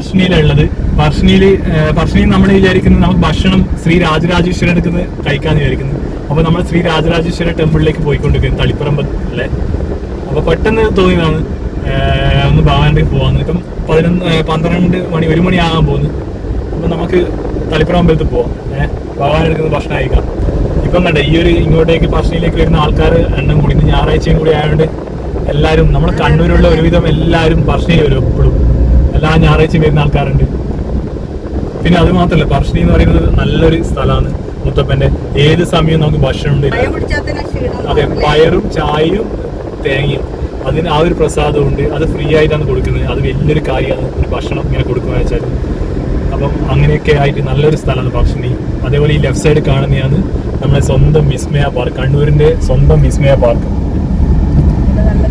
പറശ്ശിനിയിലുള്ളത് പറശ്ശിനിയിൽ പർശ്നിയിൽ നമ്മൾ വിചാരിക്കുന്നത് നമുക്ക് ഭക്ഷണം ശ്രീ രാജരാജേശ്വരൻ എടുക്കുന്നത് കഴിക്കാന്ന് വിചാരിക്കുന്നത് അപ്പൊ നമ്മൾ ശ്രീ രാജരാജേശ്വര ടെമ്പിളിലേക്ക് പോയിക്കൊണ്ടിരിക്കുന്നത് തളിപ്പറമ്പല്ലേ അപ്പൊ പെട്ടെന്ന് തോന്നിയതാണ് ഒന്ന് ഭവാനിലേക്ക് പോവാന്ന്. ഇപ്പം പതിനൊന്ന് പന്ത്രണ്ട് മണി ഒരു മണി ആകാൻ പോകുന്നു. അപ്പൊ നമുക്ക് തളിപ്പറമ്പലത്ത് പോവാം. ഏഹ് ഭഗവാൻ എടുക്കുന്ന ഭക്ഷണം അയക്കാം ഇപ്പം കണ്ടേ ഈ ഒരു ഇങ്ങോട്ടേക്ക് പർശ്നിയിലേക്ക് വരുന്ന ആൾക്കാർ എണ്ണം കൂടി ഞായറാഴ്ചയും കൂടി ആയതുകൊണ്ട് എല്ലാവരും നമ്മുടെ കണ്ണൂരുള്ള ഒരുവിധം എല്ലാവരും പർശ്നിയിൽ വരും എപ്പോഴും? എല്ലാ ഞായറാഴ്ചയും വരുന്ന ആൾക്കാരുണ്ട്. പിന്നെ അത് മാത്രമല്ല പറശ്ശിനി എന്ന് പറയുന്നത് നല്ലൊരു സ്ഥലമാണ്. മുത്തപ്പന്റെ ഏത് സമയവും നമുക്ക് ഭക്ഷണം ഉണ്ട് അതെ പയറും ചായയും തേങ്ങയും. അതിന് ആ ഒരു പ്രസാദം ഉണ്ട് അത് ഫ്രീ ആയിട്ടാണ് കൊടുക്കുന്നത്. അത് വലിയൊരു കാര്യമാണ്. ഒരു ഭക്ഷണം ഇങ്ങനെ കൊടുക്കുക വെച്ചാൽ. അപ്പം അങ്ങനെയൊക്കെ ആയിട്ട് നല്ലൊരു സ്ഥലമാണ് ഭക്ഷണി. അതേപോലെ ഈ ലെഫ്റ്റ് സൈഡ് കാണുന്നതാണ് നമ്മുടെ സ്വന്തം വിസ്മയ പാർക്ക്. കണ്ണൂരിന്റെ സ്വന്തം വിസ്മയ പാർക്ക്. ഇവിടെ നല്ല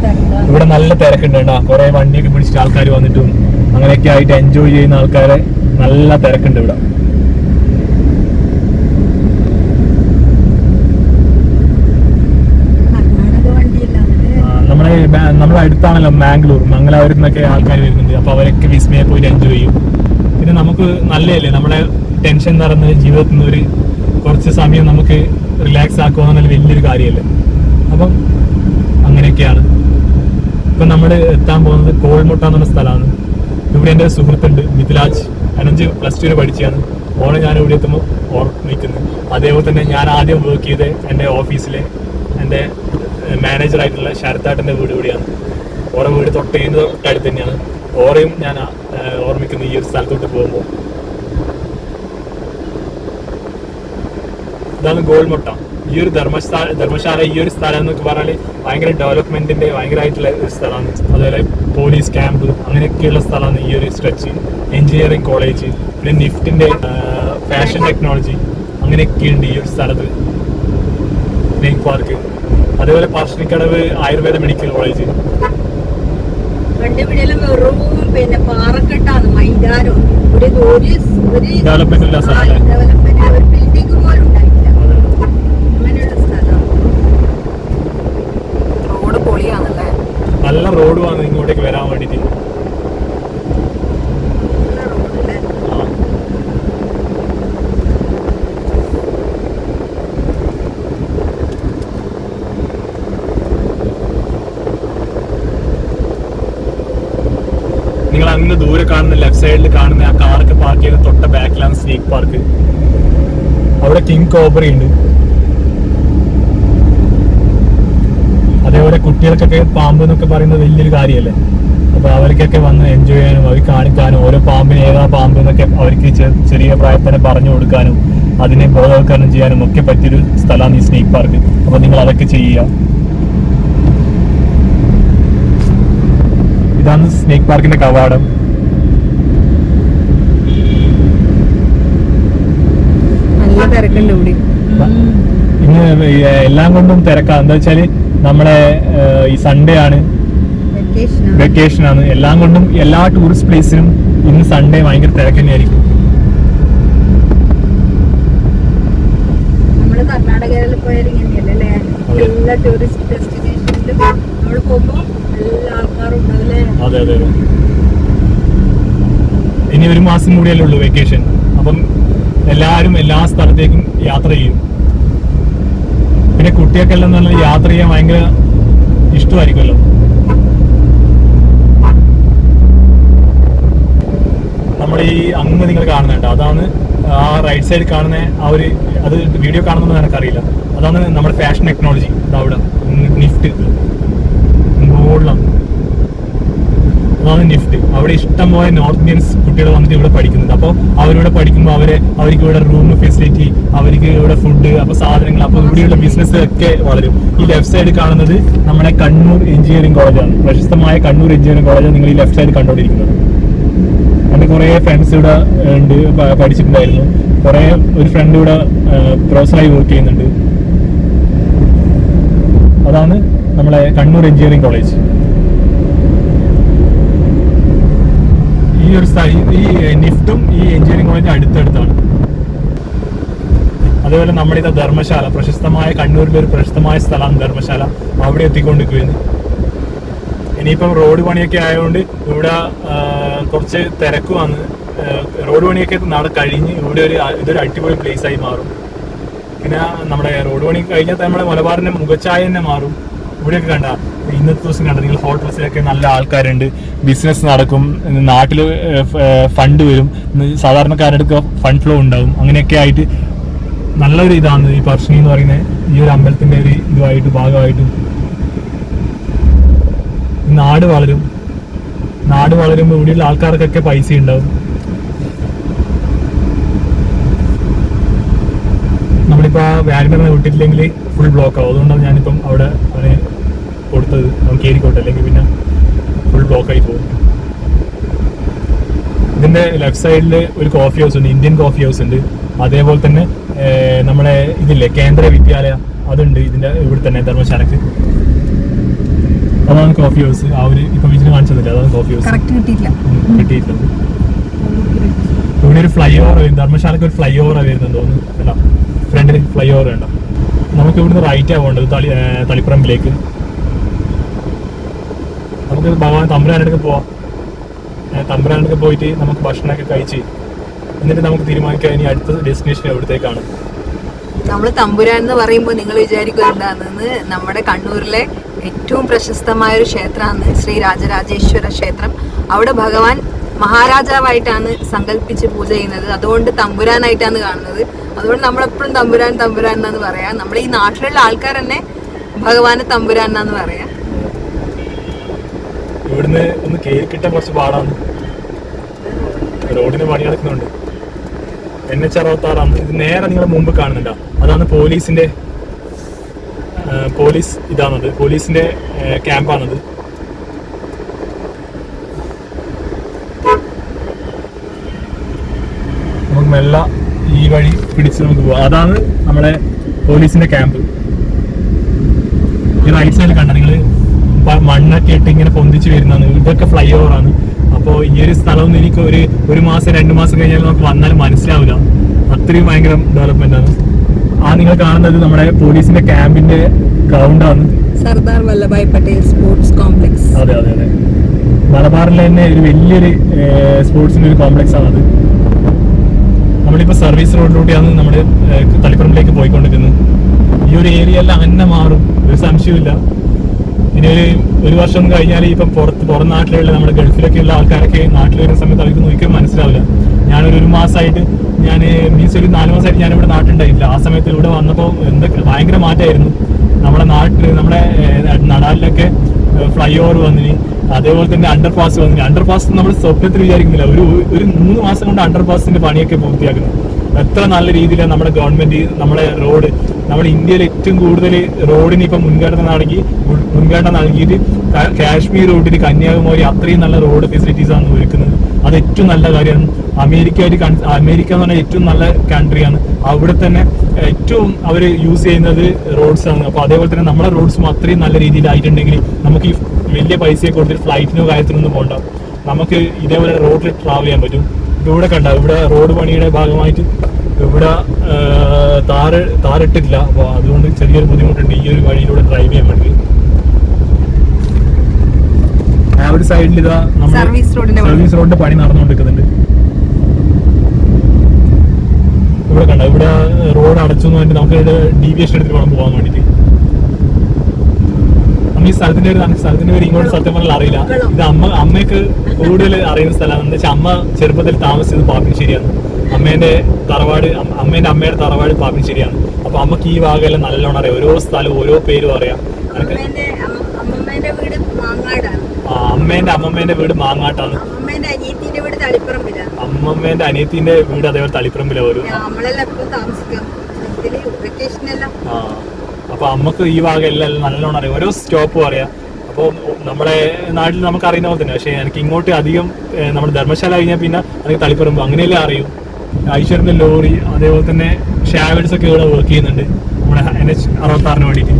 ഇവിടെ നല്ല തിരക്കുണ്ട് കേട്ടോ. കുറെ വണ്ടിയൊക്കെ പിടിച്ചിട്ട് ആൾക്കാർ വന്നിട്ടും അങ്ങനെയൊക്കെ ആയിട്ട് എൻജോയ് ചെയ്യുന്ന ആൾക്കാരെ നല്ല തിരക്കുണ്ട് ഇവിടെ. നമ്മുടെ നമ്മളെ നമ്മളെ അടുത്താണല്ലോ മാംഗ്ലൂർ മംഗലാപുരത്ത് നിന്നൊക്കെ ആൾക്കാർ വരുന്നുണ്ട്. അപ്പൊ അവരൊക്കെ വിസ്മയെ പോയിട്ട് എൻജോയ് ചെയ്യും. പിന്നെ നമുക്ക് നല്ലതല്ലേ? നമ്മളെ ടെൻഷൻ നിറഞ്ഞ ജീവിതത്തിൽ നിന്ന് ഒരു കുറച്ച് സമയം നമുക്ക് റിലാക്സ് ആക്കുക എന്നുള്ള വലിയൊരു കാര്യമല്ലേ? അപ്പം അങ്ങനെയൊക്കെയാണ്. ഇപ്പൊ നമ്മൾ എത്താൻ പോകുന്നത് കോൾമുട്ട എന്നുള്ള സ്ഥലമാണ്. ഇവിടെ എന്റെ സുഹൃത്തുണ്ട് മിഥിലാജ്. അനഞ്ച് പ്ലസ് ടുവിന് പഠിച്ചാണ്. ഓണം ഞാൻ ഇവിടെ എത്തുമ്പോൾ ഓർമ്മിക്കുന്നത് അതേപോലെ തന്നെ ഞാൻ ആദ്യം വർക്ക് ചെയ്ത് എന്റെ ഓഫീസിലെ എന്റെ മാനേജറായിട്ടുള്ള ശരത്താട്ടന്റെ വീട് ഇവിടെയാണ്. ഓരോ വീട് തൊട്ടേന്ന് തൊട്ടടുത്ത് തന്നെയാണ്. ഓറയും ഞാൻ ഓർമ്മിക്കുന്നു ഈ ഒരു സ്ഥലത്തോട്ട് പോകുമ്പോൾ ഇതാണ് ഗോൾമുട്ട. ഈ ഒരു ധർമ്മശാല ധർമ്മശാല ഈ ഒരു സ്ഥലം എന്നൊക്കെ പറഞ്ഞാൽ ഭയങ്കര ഡെവലപ്മെന്റിന്റെ ഭയങ്കരമായിട്ടുള്ള ഒരു സ്ഥലമാണ്. അതുപോലെ പോലീസ് ക്യാമ്പ് അങ്ങനെയൊക്കെയുള്ള സ്ഥലമാണ് ഈ ഒരു സ്ട്രെച്ച് എഞ്ചിനീയറിംഗ് കോളേജ് പിന്നെ നിഫ്റ്റിന്റെ ഫാഷൻ ടെക്നോളജി അങ്ങനെയൊക്കെയുണ്ട് ഈ ഒരു സ്ഥലത്ത്. മെയിൻ പാർക്ക് അതേപോലെ പറശ്ശിനിക്കടവ് ആയുർവേദ മെഡിക്കൽ കോളേജ് വെറും പിന്നെ പാറക്കെട്ടാണ് മൈതാനം. ഒരു ഒരു ഇല്ല ഡെവലപ്മെന്റ് ഒരു ബിൽഡിംഗ് പോലും ഉണ്ടായില്ല അങ്ങനെയുള്ള സ്ഥലം റോഡ് പൊളിയാണല്ലേ നല്ല റോഡുമാണ് ഇങ്ങോട്ടേക്ക് വരാൻ വേണ്ടിയിട്ട്. നിങ്ങൾ അങ്ങ് ദൂരെ കാണുന്ന ലെഫ്റ്റ് സൈഡിൽ കാണുന്ന ആ കാർക്ക് പാർക്ക് ചെയ്ത തൊട്ട ബാക്കിലാണ് സ്നേക്ക് പാർക്ക് അവിടെ കിങ് കോബറി ഉണ്ട് അതേപോലെ കുട്ടികൾക്കൊക്കെ പാമ്പ് എന്നൊക്കെ പറയുന്നത് വലിയൊരു കാര്യമല്ലേ? അപ്പൊ അവർക്കൊക്കെ വന്ന് എൻജോയ് ചെയ്യാനും അവർ കാണിക്കാനും ഓരോ പാമ്പിന് ഏതാ പാമ്പ് എന്നൊക്കെ അവർക്ക് ചെറിയ പ്രായത്തിന് പറഞ്ഞു കൊടുക്കാനും അതിനെ ബോധവൽക്കരണം ചെയ്യാനും ഒക്കെ പറ്റിയൊരു സ്ഥലമാണ് ഈ സ്നേക്ക് പാർക്ക്. അപ്പൊ നിങ്ങൾ അതൊക്കെ ചെയ്യുക. ഇതാണ് സ്നേക്ക് പാർക്കിന്റെ കവാടം. ഇന്ന് എല്ലാം കൊണ്ടും തിരക്കാണ് എന്താ വെച്ചാൽ നമ്മളെ ഈ സൺഡേ ആണ്. വെക്കേഷൻ ആണ്. എല്ലാം കൊണ്ടും എല്ലാ ടൂറിസ്റ്റ് പ്ലേസിനും ഇന്ന് സൺഡേ ഭയങ്കര തിരക്ക് തന്നെയായിരിക്കും നമ്മൾ കർണാടകയിൽ പോയാലും ഇങ്ങനെയല്ലേ എല്ലാ ടൂറിസ്റ്റ് ഡെസ്റ്റിനേഷനിലും നമ്മൾ എല്ലാ ആൾക്കാരും ഉണ്ടാവില്ലേ അതെ അതെ ഇനി ഒരു മാസം കൂടിയല്ലേ ഉള്ളൂ വെക്കേഷൻ അപ്പം എല്ലാവരും എല്ലാ സ്ഥലത്തേക്കും യാത്ര ചെയ്യും. പിന്നെ കുട്ടികൾക്കെല്ലാം നല്ല യാത്ര ചെയ്യാൻ ഭയങ്കര ഇഷ്ടമായിരിക്കുമല്ലോ. നമ്മുടെ ഈ അങ്ങ് നിങ്ങൾ കാണുന്നുണ്ട് അതാണ് ആ റൈറ്റ് സൈഡ് കാണുന്ന ആ ഒരു അത് വീഡിയോ കാണുന്നത് എനിക്കറിയില്ല. അതാണ് നമ്മുടെ ഫാഷൻ ടെക്നോളജി അവിടെ നിഫ്റ്റ് മുകളിലാണ്. അതാണ് നിഫ്റ്റ് അവിടെ ഇഷ്ടം പോലെ നോർത്ത് ഇന്ത്യൻസ് കുട്ടികൾ വന്നിട്ട് ഇവിടെ പഠിക്കുന്നുണ്ട്. അപ്പോൾ അവരിവിടെ പഠിക്കുമ്പോൾ അവരെ അവർക്ക് ഇവിടെ റൂം ഫെസിലിറ്റി അവർക്ക് ഇവിടെ ഫുഡ് അപ്പോൾ സാധനങ്ങൾ അപ്പോൾ ഇവിടെയുള്ള ബിസിനസ് ഒക്കെ വളരും. ഈ ലെഫ്റ്റ് സൈഡ് കാണുന്നത് നമ്മുടെ കണ്ണൂർ എഞ്ചിനീയറിംഗ് കോളേജാണ് പ്രശസ്തമായ കണ്ണൂർ എഞ്ചിനീയറിംഗ് കോളേജ് നിങ്ങൾ ഈ ലെഫ്റ്റ് സൈഡ് കണ്ടുകൊണ്ടിരിക്കുന്നത് എന്റെ കുറേ ഫ്രണ്ട്സ് ഇവിടെ ഉണ്ട് പഠിച്ചിട്ടുണ്ടായിരുന്നു. കുറേ ഒരു ഫ്രണ്ട് ഇവിടെ പ്രൊഫസറായി വർക്ക് ചെയ്യുന്നുണ്ട്. അതാണ് നമ്മളെ കണ്ണൂർ എഞ്ചിനീയറിംഗ് കോളേജ് ഈ ഒരു ഈ നിഫ്റ്റും ഈ എഞ്ചിനീയറിംഗ് കോളേജ് അടുത്തടുത്താണ്. അതുപോലെ നമ്മുടെ ഇത് ധർമ്മശാല പ്രശസ്തമായ കണ്ണൂരിലെ ഒരു പ്രശസ്തമായ സ്ഥലമാണ് ധർമ്മശാല. അവിടെ എത്തിക്കൊണ്ടിരിക്കുന്നു ഇനിയിപ്പം റോഡ് പണിയൊക്കെ ആയതുകൊണ്ട് ഇവിടെ കുറച്ച് തിരക്ക് വന്ന് റോഡ് പണിയൊക്കെ നാളെ കഴിഞ്ഞ് ഇവിടെ ഒരു ഇതൊരു അടിപൊളി പ്ലേസ് ആയി മാറും. പിന്നെ നമ്മുടെ റോഡ് പണി കഴിഞ്ഞാൽ നമ്മുടെ മലബാറിന്റെ മുഖച്ഛായ തന്നെ മാറും. ഇവിടെയൊക്കെ കണ്ട. ഇന്നത്തെ ദിവസം കണ്ട. ഹോട്ടൽസിലൊക്കെ നല്ല ആൾക്കാരുണ്ട്. ബിസിനസ് നടക്കും. നാട്ടിൽ ഫണ്ട് വരും. സാധാരണക്കാരുടെ ഫണ്ട് ഫ്ലോ ഉണ്ടാവും. അങ്ങനെയൊക്കെ ആയിട്ട് നല്ലൊരു ഇതാണ് ഈ പർശ്നി എന്ന് പറയുന്നത് ഈ ഒരു അമ്പലത്തിന്റെ ഒരു ഇതുമായിട്ട് ഭാഗമായിട്ടും. നാട് വളരും. നാട് വളരുമ്പോൾ ഇവിടെയുള്ള ആൾക്കാർക്കൊക്കെ പൈസ ഉണ്ടാവും. നമ്മളിപ്പോ ആ വാഗനറിനെ വിട്ടിട്ടില്ലെങ്കിൽ ഫുൾ ബ്ലോക്ക് ആവും. അതുകൊണ്ടാണ് ഞാനിപ്പം അവിടെ അവനെ കൊടുത്തത്. അവൻ കയറിക്കോട്ടെ അല്ലെങ്കിൽ പിന്നെ ഫുൾ ബ്ലോക്ക് ആയി പോകും. ഇതിന്റെ ലെഫ്റ്റ് സൈഡിൽ ഒരു കോഫി ഹൗസ് ഉണ്ട്. ഇന്ത്യൻ കോഫി ഹൗസ് ഉണ്ട്. അതേപോലെ തന്നെ നമ്മുടെ ഇതില്ലേ കേന്ദ്ര വിദ്യാലയ അതുണ്ട്. ഇതിന്റെ ഇവിടെ തന്നെ ധർമ്മശാലക്ക് അതാണ് കോഫി ഹൗസ് ആ ഒരു ഇപ്പൊ വിജിന് കാണിച്ചതല്ലേ? അതാണ് കോഫി ഹൗസ് കിട്ടിയിട്ടുണ്ട് ഇവിടെ ഒരു ഫ്ലൈ ഓവർ ധർമ്മശാലക്ക് ഒരു ഫ്ലൈ ഓവർ വരുന്നത് തോന്നുന്നു. അല്ല ഫ്രണ്ടിൽ ഫ്ലൈ ഓവർ വേണ്ട. നമുക്ക് ഇവിടുന്ന് റൈറ്റ് ആവേണ്ടത് തളി തളിപ്പറമ്പിലേക്ക്. നമുക്ക് ഭഗവാൻ തമ്പുരാനടുക്ക് പോവാം. തമ്പുരാനടുക്ക് പോയിട്ട് നമുക്ക് ഭക്ഷണമൊക്കെ കഴിച്ച് എന്നിട്ട് നമുക്ക് തീരുമാനിക്കാം ഇനി അടുത്ത ഡെസ്റ്റിനേഷൻ എവിടത്തേക്കാണ്. നമ്മൾ തമ്പുരാൻ എന്ന് പറയുമ്പോൾ നിങ്ങൾ വിചാരിക്കുക എന്താണെന്ന് നമ്മുടെ കണ്ണൂരിലെ ഏറ്റവും പ്രശസ്തമായ ഒരു ക്ഷേത്രമാണ് ശ്രീ രാജരാജേശ്വര ക്ഷേത്രം. അവിടെ ഭഗവാൻ മഹാരാജാവായിട്ടാണ് സങ്കല്പിച്ച് പൂജ ചെയ്യുന്നത്. അതുകൊണ്ട് തമ്പുരാനായിട്ടാണ് കാണുന്നത്. അതുകൊണ്ട് നമ്മളെപ്പോഴും തമ്പുരാൻ തമ്പുരാൻ എന്നാണ് പറയാം. നമ്മുടെ ഈ നാട്ടിലുള്ള ആൾക്കാർ തന്നെ ഭഗവാന് തമ്പുരാൻ എന്നാന്ന് പറയാം. ഇവിടുന്ന് ഒന്ന് കയറി കിട്ടാൻ കുറച്ച് പാടാണ്. റോഡിന് പണി നടക്കുന്നുണ്ട്. എൻ എച്ച് അറുപത്താറാണ് ഇത് നേരെ നിങ്ങൾ മുമ്പ് കാണുന്നുണ്ടോ? അതാണ് പോലീസിന്റെ പോലീസ് ഇതാണത്. പോലീസിന്റെ ക്യാമ്പാണത്. മെല്ല ഈ വഴി പിടിച്ച് നമുക്ക് പോവാം. അതാണ് നമ്മുടെ പോലീസിന്റെ ക്യാമ്പ്. ഈ റൈറ്റ് സൈഡിൽ കണ്ട നിങ്ങൾ മണ്ണൊക്കെ ഇട്ട് ഇങ്ങനെ പൊന്തിച്ച് വരുന്നതാണ്. ഇതൊക്കെ ഫ്ലൈ ഓവർ ആണ്. അപ്പോൾ ഈ ഒരു സ്ഥലം എനിക്ക് ഒരു ഒരു മാസം രണ്ട് മാസം കഴിഞ്ഞാൽ നമുക്ക് വന്നാൽ മനസ്സിലാവില്ല. അത്രയും ഭയങ്കര ഡെവലപ്മെന്റ് ആണ്. ആ നിങ്ങൾ കാണുന്നത് നമ്മുടെ പോലീസിന്റെ ക്യാമ്പിന്റെ ഗ്രൗണ്ട് ആണ്. Sardar Vallabhbhai Patel sports complex. അതെ അതെ അതെ. മലബാറിലെ തന്നെ ഒരു വലിയൊരു സ്പോർട്സിന്റെ ഒരു കോംപ്ലക്സ് ആണ് അത്. നമ്മളിപ്പോ സർവീസ് റോഡിലൂടെയാണ് നമ്മൾ തളിപ്പറമ്പിലേക്ക് പോയിക്കൊണ്ടിരിക്കുന്നത്. ഈ ഒരു ഏരിയ എല്ലാം അന്നെ മാറും ഒരു സംശയമില്ല ഇനി ഒരു ഒരു വർഷം കഴിഞ്ഞാൽ ഇപ്പം പുറത്ത് പുറം നാട്ടിലുള്ള നമ്മുടെ ഗൾഫിലൊക്കെയുള്ള ആൾക്കാരൊക്കെ നാട്ടിൽ വരുന്ന സമയത്ത് അവർക്ക് നോക്കിയാൽ മനസ്സിലാവില്ല. ഞാനൊരു ഒരു മാസമായിട്ട് ഞാൻ മീൻസ് ഒരു നാല് മാസമായിട്ട് ഞാൻ ഇവിടെ നാട്ടിലുണ്ടായില്ല ആ സമയത്ത് ഇവിടെ വന്നപ്പോൾ എന്തൊക്കെ ഭയങ്കര മാറ്റമായിരുന്നു. നമ്മുടെ നാട്ടിൽ നമ്മുടെ നടാലിലൊക്കെ ഫ്ലൈ ഓവർ വന്നിന്. അതേപോലെ തന്നെ അണ്ടർ പാസ് വന്നിന്. അണ്ടർ പാസ് നമ്മൾ സ്വപ്നത്തിൽ വിചാരിക്കുന്നില്ല. ഒരു ഒരു മൂന്ന് മാസം കൊണ്ട് അണ്ടർ പാസിന്റെ പണിയൊക്കെ പൂർത്തിയാക്കുന്നു. എത്ര നല്ല രീതിയിലാണ് നമ്മുടെ ഗവൺമെന്റ് നമ്മുടെ റോഡ് നമ്മുടെ ഇന്ത്യയിൽ ഏറ്റവും കൂടുതൽ റോഡിന് ഇപ്പൊ മുൻഗണന നൽകി മുൻഗണന നൽകിയിട്ട് കാശ്മീർ റോഡിന് കന്യാകുമാരി അത്രയും നല്ല റോഡ് ഫെസിലിറ്റീസ് ആണ് ഒരുക്കുന്നത്. അത് ഏറ്റവും നല്ല കാര്യമാണ്. അമേരിക്കയായിട്ട് കൺ- അമേരിക്ക എന്ന് പറഞ്ഞാൽ ഏറ്റവും നല്ല കൺട്രിയാണ് അവിടെ തന്നെ ഏറ്റവും അവർ യൂസ് ചെയ്യുന്നത് റോഡ്സ് ആണ്. അപ്പോൾ അതേപോലെ തന്നെ നമ്മുടെ റോഡ്സും അത്രയും നല്ല രീതിയിലായിട്ടുണ്ടെങ്കിൽ നമുക്ക് ഈ വലിയ പൈസയൊക്കെ കൊടുത്തിട്ട് ഫ്ലൈറ്റിനോ കാര്യത്തിനൊന്നും പോകണ്ട നമുക്ക് ഇതേപോലെ റോഡിൽ ട്രാവൽ ചെയ്യാൻ പറ്റും. ഇവിടെ കണ്ട ഇവിടെ റോഡ് പണിയുടെ ഭാഗമായിട്ട് ഇവിടെ താറ് താറിട്ടില്ല അപ്പോൾ അതുകൊണ്ട് ചെറിയൊരു ബുദ്ധിമുട്ടുണ്ട് ഈ ഒരു വഴിയിലൂടെ ഡ്രൈവ് ചെയ്യാൻ വേണ്ടി. ആ ഒരു സൈഡിൽ ഇതാ സർവീസ് റോഡിന്റെ പണി നടന്നുകൊണ്ടിരിക്കുന്നുണ്ട്. ഇവിടെ കണ്ട? ഇവിടെ റോഡ് അടച്ചു എന്ന് പറഞ്ഞിട്ട് നമുക്ക് ഇവിടെ ഡീവിയേഷൻ എടുത്തിട്ട് വേണം പോകാൻ വേണ്ടിട്ട്. നമ്മ ഈ സ്ഥലത്തിന്റെ ഒരു സ്ഥലത്തിന്റെ പേര് ഇങ്ങോട്ട് സത്യം പറഞ്ഞാൽ അറിയില്ല. ഇത് അമ്മ അമ്മയ്ക്ക് കൂടുതൽ അറിയുന്ന സ്ഥലമാണ്. എന്താ വെച്ചാൽ അമ്മ ചെറുപ്പത്തിൽ താമസിച്ചത് പാപ്പിനിശ്ശേരിയാണ്. അമ്മേന്റെ തറവാട് അമ്മേന്റെ അമ്മയുടെ തറവാട് പാപ്പിനിശ്ശേരിയാണ്. അപ്പൊ അമ്മയ്ക്ക് ഈ ഭാഗമെല്ലാം നല്ലോണം അറിയാം. ഓരോ സ്ഥലവും ഓരോ പേരും അറിയാം. അമ്മേന്റെ അമ്മമ്മേന്റെ വീട് മാങ്ങാടാണ്. ആ, അമ്മേന്റെ അമ്മമ്മേന്റെ വീട് മാങ്ങാട്ടാണ്. അമ്മമ്മേന്റെ അനിയത്തിന്റെ വീട് തളിപ്പറമ്പിലാണ് അമ്മമ്മേന്റെ അനിയത്തിന്റെ വീട് അതേപോലെ തളിപ്പറമ്പിലെ ഒരു ആ അപ്പൊ അമ്മയ്ക്ക് ഈ ഭാഗം എല്ലാം നല്ലോണം അറിയാം. ഓരോ സ്റ്റോപ്പും അറിയാം. അപ്പോൾ നമ്മുടെ നാട്ടിൽ നമുക്ക് അറിയുന്ന പോലെ തന്നെ. പക്ഷേ എനിക്ക് ഇങ്ങോട്ട് അധികം നമ്മുടെ ധർമ്മശാല കഴിഞ്ഞാൽ പിന്നെ അല്ലെങ്കിൽ തളിപ്പറമ്പ് അങ്ങനെയല്ലേ അറിയൂ. ഐശ്വര്യന്റെ ലോറി അതേപോലെ തന്നെ ഷാവൽസ് ഒക്കെ ഇവിടെ വർക്ക് ചെയ്യുന്നുണ്ട്. നമ്മുടെ എൻ എച്ച് അറുപത്താറിന് വേണ്ടിയിട്ട്.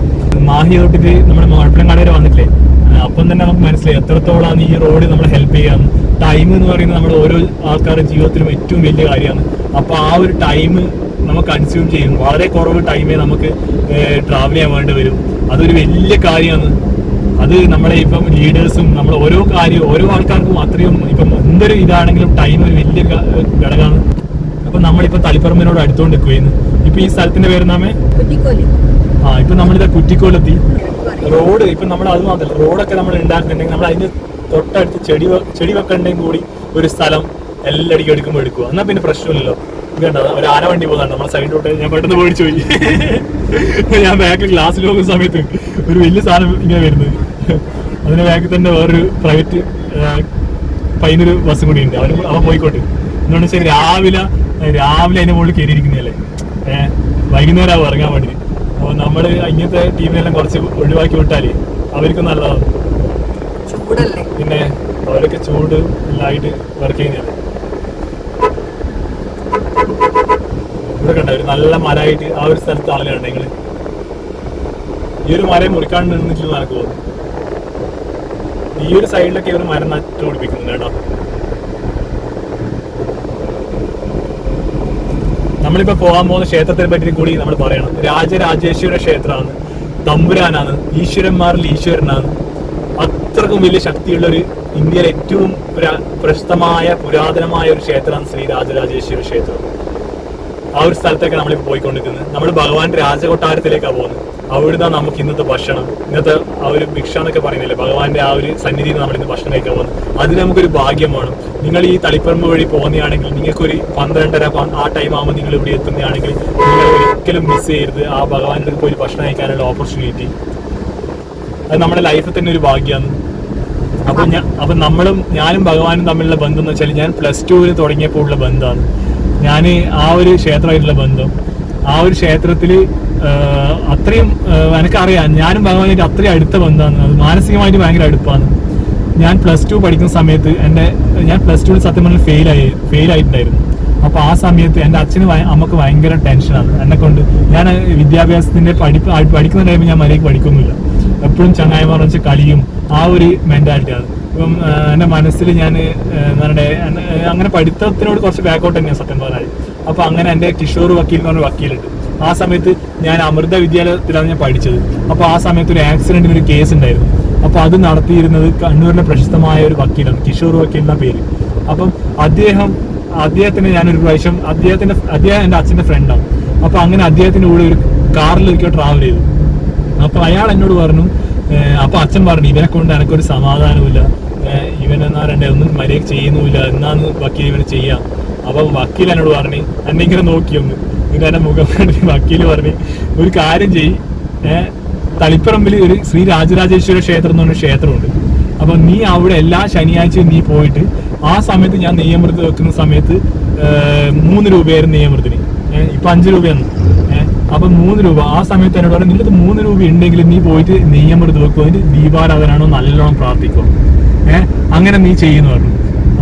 മാഹി തൊട്ടിട്ട് നമ്മുടെ മാപ്പിളങ്ങാട് വരെ വന്നിട്ടില്ലേ? അപ്പം തന്നെ നമുക്ക് മനസ്സിലായി. എത്രത്തോളം ഈ റോഡ് നമ്മളെ ഹെൽപ്പ് ചെയ്യാന്ന്. ടൈം എന്ന് പറയുന്നത് നമ്മുടെ ഓരോ ആൾക്കാരുടെ ജീവിതത്തിലും ഏറ്റവും വലിയ കാര്യമാണ്. അപ്പൊ ആ ഒരു ടൈം നമുക്ക് കൺസ്യൂം ചെയ്യും. വളരെ കുറവ് ടൈമേ നമുക്ക് ട്രാവൽ ചെയ്യാൻ വേണ്ടി വരും. അതൊരു വലിയ കാര്യമാണ്. അത് നമ്മളെ ഇപ്പം ലീഡേഴ്സും നമ്മൾ ഓരോ കാര്യം ഓരോ ആൾക്കാർക്കും അത്രയും ഇപ്പം എന്തൊരു ഇതാണെങ്കിലും ടൈം ഒരു വലിയ ഘടകമാണ്. അപ്പൊ നമ്മളിപ്പോ തളിപ്പറമ്പിനോട് അടുത്തോണ്ട് നിൽക്കുകയെന്ന് ഇപ്പൊ ഈ സ്ഥലത്തിന്റെ പേര് നാമേ ആ ഇപ്പൊ നമ്മളിത് കുറ്റിക്കോലെത്തി. റോഡ് ഇപ്പൊ നമ്മൾ അത് മാത്രമല്ല റോഡൊക്കെ നമ്മൾ ഉണ്ടാക്കുന്നുണ്ടെങ്കിൽ നമ്മൾ അതിന് തൊട്ടടുത്ത് ചെടി ചെടി വെക്കണ്ടെങ്കിൽ കൂടി ഒരു സ്ഥലം എല്ലടിക്കും എടുക്കുമ്പോൾ എടുക്കുക എന്നാ പിന്നെ പ്രശ്നമില്ലല്ലോ. വേണ്ട ഒരു ആന വണ്ടി പോകുന്നുണ്ട്. നമ്മളെ സൈഡിലോട്ട് ഞാൻ പെട്ടെന്ന് പേടിച്ചു പോയി. ഞാൻ ബാക്കിൽ ക്ലാസ്സിൽ പോകുന്ന സമയത്ത് ഒരു വലിയ സാധനം ഇങ്ങനെ വരുന്നത് അതിന് ബാക്കിൽ തന്നെ വേറൊരു പ്രൈവറ്റ് പൈനൊരു ബസ്സും കൂടി ഉണ്ട്. അവൻ അവൻ പോയിക്കോട്ടെ. എന്താണെന്ന് വെച്ചാൽ രാവിലെ രാവിലെ അതിന്റെ മുകളിൽ കയറിയിരിക്കുന്നതല്ലേ? ഏഹ് വൈകുന്നേരം ഇറങ്ങാൻ വേണ്ടി. അപ്പോൾ നമ്മൾ ഇങ്ങനത്തെ ടീമിനെല്ലാം കുറച്ച് ഒഴിവാക്കി വിട്ടാൽ അവർക്ക് നല്ലതാണ് ചൂടല്ലേ? പിന്നെ അവരൊക്കെ ചൂട് ലൈറ്റ് വർക്ക് ചെയ്യുന്നതല്ലേ ഇവിടെ കണ്ട ഒരു നല്ല മരമായിട്ട് ആ ഒരു സ്ഥലത്ത് ആളുകളുണ്ട് നിങ്ങൾ? ഈ ഒരു മരം മുറിക്കാണ്ട് നിന്നിട്ടില്ല നടക്ക് ഈ ഒരു സൈഡിലൊക്കെ ഒരു മരം നട്ടു പിടിപ്പിക്കുന്നുണ്ട് കേട്ടോ. നമ്മളിപ്പോ പോകാൻ പോകുന്ന ക്ഷേത്രത്തെ പറ്റി കൂടി നമ്മൾ പറയണം. രാജരാജേശ്വര ക്ഷേത്രമാണ്. തമ്പുരാനാണ്. ഈശ്വരന്മാരിൽ ഈശ്വരനാണ്. അത്രക്കും വലിയ ശക്തിയുള്ള ഒരു ഇന്ത്യയിലെ ഏറ്റവും പുരാ- പ്രശസ്തമായ പുരാതനമായ ഒരു ക്ഷേത്രമാണ് ശ്രീ രാജരാജേശ്വര ക്ഷേത്രം. ആ ഒരു സ്ഥലത്തേക്ക് നമ്മളിപ്പോൾ പോയിക്കൊണ്ടിരിക്കുന്നത്. നമ്മൾ ഭഗവാന്റെ രാജകൊട്ടാരത്തിലേക്കാണ് പോകുന്നത്. അവിടുന്ന് നമുക്ക് ഇന്നത്തെ ഭക്ഷണം ഇന്നത്തെ ആ ഒരു ഭിക്ഷ എന്നൊക്കെ പറയുന്നില്ലേ? ഭഗവാന്റെ ആ ഒരു സന്നിധിയിൽ നമ്മൾ ഇന്ന് ഭക്ഷണം കഴിക്കാൻ പോകുന്നത്. അതിന് നമുക്കൊരു ഭാഗ്യം വേണം. നിങ്ങൾ ഈ തളിപ്പറമ്പ് വഴി പോകുന്നതാണെങ്കിൽ നിങ്ങൾക്കൊരു പന്ത്രണ്ടര ആ ടൈം ആകുമ്പോൾ നിങ്ങൾ ഇവിടെ എത്തുന്നതാണെങ്കിൽ നിങ്ങൾ ഒരിക്കലും മിസ് ചെയ്യരുത്. ആ അടുത്ത് പോയി ഭക്ഷണം കഴിക്കാനുള്ള ഓപ്പർച്യൂണിറ്റി അത് നമ്മുടെ ലൈഫിൽ തന്നെ ഒരു ഭാഗ്യമാണ് അപ്പൊ ഞാൻ അപ്പൊ നമ്മളും ഞാനും ഭഗവാനും തമ്മിലുള്ള ബന്ധം എന്ന് വെച്ചാൽ ഞാൻ പ്ലസ് ടുവിൽ തുടങ്ങിയപ്പോൾ ഉള്ള ബന്ധമാണ്. ഞാൻ ആ ഒരു ക്ഷേത്രമായിട്ടുള്ള ബന്ധം. ആ ഒരു ക്ഷേത്രത്തിൽ അത്രയും എനിക്കറിയാം ഞാനും ഭഗവാനായിട്ട് അത്രയും അടുത്ത ബന്ധമാണ്. അത് മാനസികമായിട്ട് ഭയങ്കര അടുപ്പാണ്. ഞാൻ പ്ലസ് ടു പഠിക്കുന്ന സമയത്ത് എന്റെ ഞാൻ പ്ലസ് ടുവിൽ സത്യം പറഞ്ഞാൽ ഫെയിൽ ആയി ഫെയിൽ ആയിട്ടുണ്ടായിരുന്നു. അപ്പൊ ആ സമയത്ത് എന്റെ അച്ഛന് അമ്മയ്ക്ക് ഭയങ്കര ടെൻഷനാണ് എന്നെ കൊണ്ട് ഞാൻ വിദ്യാഭ്യാസത്തിന്റെ പഠിപ്പ് പഠിക്കുന്ന ടൈമിൽ ഞാൻ മര്യാദയ്ക്ക് പഠിക്കുന്നില്ല എപ്പോഴും ചങ്ങായിമാർ വെച്ച് കളിയും ആ ഒരു മെന്റാലിറ്റി ആണ്. ഇപ്പം എന്റെ മനസ്സിൽ ഞാൻ എന്താ അങ്ങനെ പഠിത്തത്തിനോട് കുറച്ച് ബാക്കൗട്ട് തന്നെയാണ് സത്യം പറഞ്ഞാൽ അപ്പൊ അങ്ങനെ എന്റെ കിഷോർ വക്കീൽ എന്ന് പറഞ്ഞ വക്കീലുണ്ട്. ആ സമയത്ത് ഞാൻ അമൃത വിദ്യാലയത്തിലാണ് ഞാൻ പഠിച്ചത്. അപ്പൊ ആ സമയത്ത് ഒരു ആക്സിഡന്റിന് ഒരു കേസ് ഉണ്ടായിരുന്നു. അപ്പൊ അത് നടത്തിയിരുന്നത് കണ്ണൂരിലെ പ്രശസ്തമായ ഒരു വക്കീലാണ് കിഷോർ വക്കീൽ എന്ന പേര്. അപ്പം അദ്ദേഹം അദ്ദേഹത്തിന് ഞാൻ ഒരു പ്രാവശ്യം അദ്ദേഹത്തിന്റെ അദ്ദേഹം എന്റെ അച്ഛന്റെ ഫ്രണ്ടാണ് അപ്പൊ അങ്ങനെ അദ്ദേഹത്തിന്റെ കൂടെ ഒരു കാറിൽ ഒരിക്കൽ ട്രാവൽ ചെയ്തു. അപ്പൊ അയാൾ എന്നോട് പറഞ്ഞു അപ്പോൾ അപ്പൊ അച്ഛൻ പറഞ്ഞു ഇവനെ കൊണ്ട് എനക്കൊരു സമാധാനമില്ല ഇവനെന്നാ രണ്ടേ ഒന്നും മര്യാദ ചെയ്യുന്നുമില്ല. എന്നാന്ന് വക്കീൽ ഇവന് ചെയ്യാം. അപ്പൊ വക്കീൽ എന്നോട് പറഞ്ഞു എന്നെ ഇങ്ങനെ നോക്കിയൊന്ന് ഇത് എന്റെ മുഖം കണ്ടിട്ട് വക്കീൽ പറഞ്ഞു ഒരു കാര്യം ചെയ് തളിപ്പറമ്പിൽ ഒരു ശ്രീ രാജരാജേശ്വര ക്ഷേത്രം എന്ന് പറഞ്ഞ ക്ഷേത്രമുണ്ട്. അപ്പൊ നീ അവിടെ എല്ലാ ശനിയാഴ്ചയും നീ പോയിട്ട് ആ സമയത്ത് ഞാൻ നെയ്യമൃത് വെക്കുന്ന സമയത്ത് മൂന്ന് രൂപയായിരുന്നു നെയ്യമൃതിന് ഇപ്പൊ അഞ്ച് രൂപയാണ് അപ്പൊ മൂന്ന് രൂപ. ആ സമയത്ത് എന്നോട് പറഞ്ഞു നിന്റെ മൂന്ന് രൂപ ഉണ്ടെങ്കിൽ നീ പോയിട്ട് നെയ്യമൃത് വെക്കുക അതിന്റെ ദീപാരാധനാണോ നല്ലോണം പ്രാർത്ഥിക്കുക ഏഹ് അങ്ങനെ നീ ചെയ്യുന്നു പറഞ്ഞു.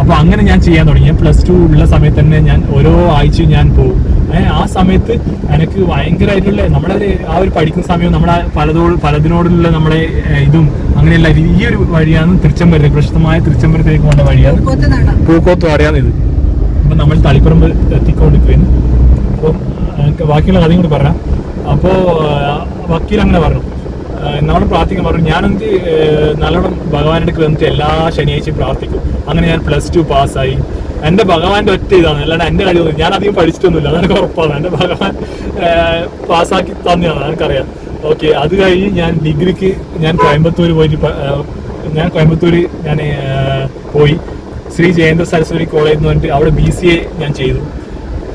അപ്പൊ അങ്ങനെ ഞാൻ ചെയ്യാൻ തുടങ്ങി. ഞാൻ പ്ലസ് ടു ഉള്ള സമയത്ത് തന്നെ ഞാൻ ഓരോ ആഴ്ചയും ഞാൻ പോകും ഏഹ് ആ സമയത്ത് എനിക്ക് ഭയങ്കരമായിട്ടുള്ള നമ്മളെ ആ ഒരു പഠിക്കുന്ന സമയം നമ്മളെ പലതോട് പലതിനോടുള്ള നമ്മളെ ഇതും അങ്ങനെയല്ല ഈ ഒരു വഴിയാണ് തിരുച്ചമ്പരത്തേക്ക് പ്രശസ്തമായ തിരുച്ചമ്പരത്തേക്ക് പോകേണ്ട വഴിയാണ് പൂക്കോത്ത് അറിയാന്ന് ഇത്. അപ്പൊ നമ്മൾ തളിപ്പറമ്പ് എത്തിക്കൊണ്ടിരിക്കുന്നു അപ്പം ബാക്കിയുള്ള കഥയും കൂടി പറയാം. അപ്പോൾ വക്കീൽ അങ്ങനെ പറഞ്ഞു. നമ്മൾ പ്രാർത്ഥിക്കാൻ പറഞ്ഞു. ഞാനെന്ത് നല്ലോണം ഭഗവാന്റെ അടുക്ക് വന്നിട്ട് എല്ലാ ശനിയാഴ്ചയും പ്രാർത്ഥിക്കും. അങ്ങനെ ഞാൻ പ്ലസ് ടു പാസ്സായി എന്റെ ഭഗവാന്റെ ഒറ്റ ഇതാണ്. അല്ലാണ്ട് എന്റെ കഴിവ് ഞാൻ അധികം പഠിച്ചിട്ടൊന്നുമില്ല. അതെനിക്ക് ഉറപ്പാണ്. എന്റെ ഭഗവാൻ പാസ്സാക്കി തന്നെയാണ്. എനിക്കറിയാം ഓക്കെ അത് കഴിഞ്ഞ് ഞാൻ ഡിഗ്രിക്ക് ഞാൻ കോയമ്പത്തൂർ പോയിട്ട് ഞാൻ കോയമ്പത്തൂർ ഞാൻ പോയി. ശ്രീ ജയേന്ദ്ര സരസ്വതി കോളേജ് എന്ന് പറഞ്ഞിട്ട് അവിടെ ബി സി എ ഞാൻ ചെയ്തു.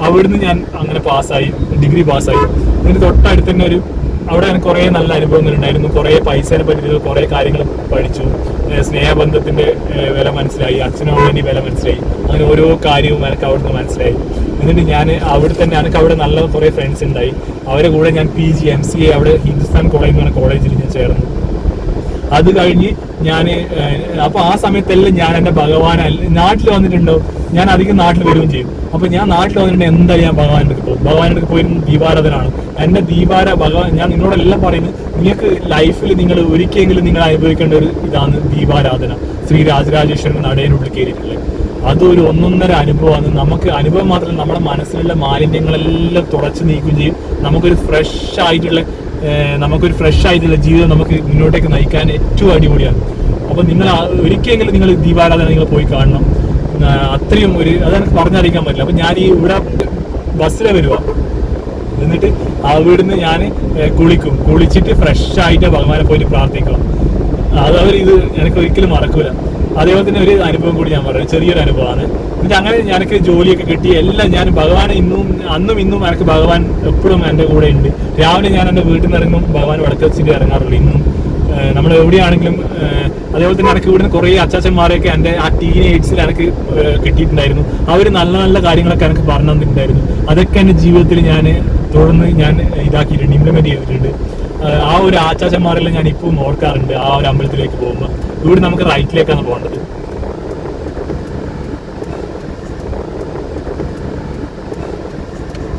അവിടുന്ന് ഞാൻ അങ്ങനെ പാസ്സായി ഡിഗ്രി പാസ്സായി. അതിന് തൊട്ടടുത്ത് തന്നെ ഒരു അവിടെ ഞാൻ കുറേ നല്ല അനുഭവങ്ങൾ ഉണ്ടായിരുന്നു. കുറേ പൈസേനെ പറ്റി കുറേ കാര്യങ്ങൾ പഠിച്ചു. സ്നേഹബന്ധത്തിന്റെ വില മനസ്സിലായി. അച്ഛനും അമ്മേന്റെ വില മനസ്സിലായി. അങ്ങനെ ഓരോ കാര്യവും എനിക്ക് അവിടുന്ന് മനസ്സിലായി. എന്നിട്ട് ഞാൻ അവിടെ തന്നെ എനിക്ക് അവിടെ നല്ല കുറേ ഫ്രണ്ട്സ് ഉണ്ടായി. അവരെ കൂടെ ഞാൻ P G M C A അവിടെ ഹിന്ദുസ്ഥാൻ കോളേജ് എന്ന് പറഞ്ഞ കോളേജിൽ ഞാൻ ചേർന്നു. അത് കഴിഞ്ഞ് ഞാൻ അപ്പൊ ആ സമയത്തെല്ലാം ഞാൻ എന്റെ ഭഗവാൻ നാട്ടിൽ വന്നിട്ടുണ്ടോ? ഞാൻ അധികം നാട്ടിൽ വരികയും ചെയ്യും. അപ്പൊ ഞാൻ നാട്ടിൽ വന്നിട്ടുണ്ട് എന്താ ഞാൻ ഭഗവാന്റെ അടുത്ത് പോകും. ഭഗവാന്റെ അടുത്ത് പോയി ദീപാരാധനാണ് എന്റെ ദീപാര ഭഗവാൻ ഞാൻ നിങ്ങളോടെല്ലാം പറയുന്നത് നിങ്ങൾക്ക് ലൈഫിൽ നിങ്ങൾ ഒരിക്കലെങ്കിലും നിങ്ങൾ അനുഭവിക്കേണ്ട ഒരു ഇതാണ് ദീപാരാധന. ശ്രീ രാജരാജേശ്വരൻ നടയനുള്ളിൽ കയറിയിട്ടുള്ളത്. അതൊരു ഒന്നൊന്നര അനുഭവമാണ്. നമുക്ക് അനുഭവം മാത്രമല്ല നമ്മുടെ മനസ്സിലുള്ള മാലിന്യങ്ങളെല്ലാം തുടച്ചു നീക്കുകയും ചെയ്യും. നമുക്കൊരു ഫ്രഷ് ആയിട്ടുള്ള നമുക്കൊരു ഫ്രഷ് ആയിട്ടുള്ള ജീവിതം നമുക്ക് മുന്നോട്ടേക്ക് നയിക്കാൻ ഏറ്റവും അടിപൊളിയാണ്. അപ്പോൾ നിങ്ങൾ ഒരിക്കലെങ്കിലും നിങ്ങൾ ദീപാരാധന നിങ്ങൾ പോയി കാണണം. അത്രയും ഒരു അതെനിക്ക് പറഞ്ഞറിയിക്കാൻ പറ്റില്ല. അപ്പം ഞാൻ ഈ ഇവിടെ ബസ്സിലെ വരുവാ. എന്നിട്ട് അവിടുന്ന് ഞാൻ കുളിക്കും. കുളിച്ചിട്ട് ഫ്രഷ് ആയിട്ട് ഭഗവാനെ പോയിട്ട് പ്രാർത്ഥിക്കും അത് അവർ ഇത് എനിക്ക് ഒരിക്കലും മറക്കൂല. അതേപോലെ തന്നെ ഒരു അനുഭവം കൂടി ഞാൻ പറയാം. ചെറിയൊരു അനുഭവമാണ്. എന്നിട്ട് അങ്ങനെ എനിക്ക് ജോലിയൊക്കെ കിട്ടി. എല്ലാം ഞാൻ ഭഗവാൻ ഇന്നും അന്നും ഇന്നും എനിക്ക് ഭഗവാൻ എപ്പോഴും എന്റെ കൂടെ ഉണ്ട്. രാവിലെ ഞാൻ എന്റെ വീട്ടിൽ നിന്ന് ഇറങ്ങും ഭഗവാൻ വടക്ക് വെച്ചിട്ട് ഇറങ്ങാറുള്ളൂ ഇന്നും. നമ്മൾ എവിടെയാണെങ്കിലും അതേപോലെ തന്നെ എനിക്ക് ഇവിടുന്ന് കുറേ അച്ചാച്ചന്മാരെയൊക്കെ എന്റെ ആ ടീനേജ്സിൽ എനിക്ക് കിട്ടിയിട്ടുണ്ടായിരുന്നു. അവർ നല്ല നല്ല കാര്യങ്ങളൊക്കെ എനിക്ക് പറഞ്ഞു തന്നിട്ടുണ്ടായിരുന്നു. അതൊക്കെ എന്റെ ജീവിതത്തിൽ ഞാൻ തുടർന്ന് ഞാൻ ഇതാക്കിയിട്ടുണ്ട് ഇംപ്ലിമെന്റ് ചെയ്തിട്ടുണ്ട്. ആ ഒരു ആച്ചാച്ചന്മാരെല്ലാം ഞാൻ ഇപ്പോഴും ഓർക്കാറുണ്ട് ആ ഒരു അമ്പലത്തിലേക്ക് പോകുമ്പോൾ. ഇവിടെ നമുക്ക് റൈറ്റിലേക്കാണ് പോകേണ്ടത്.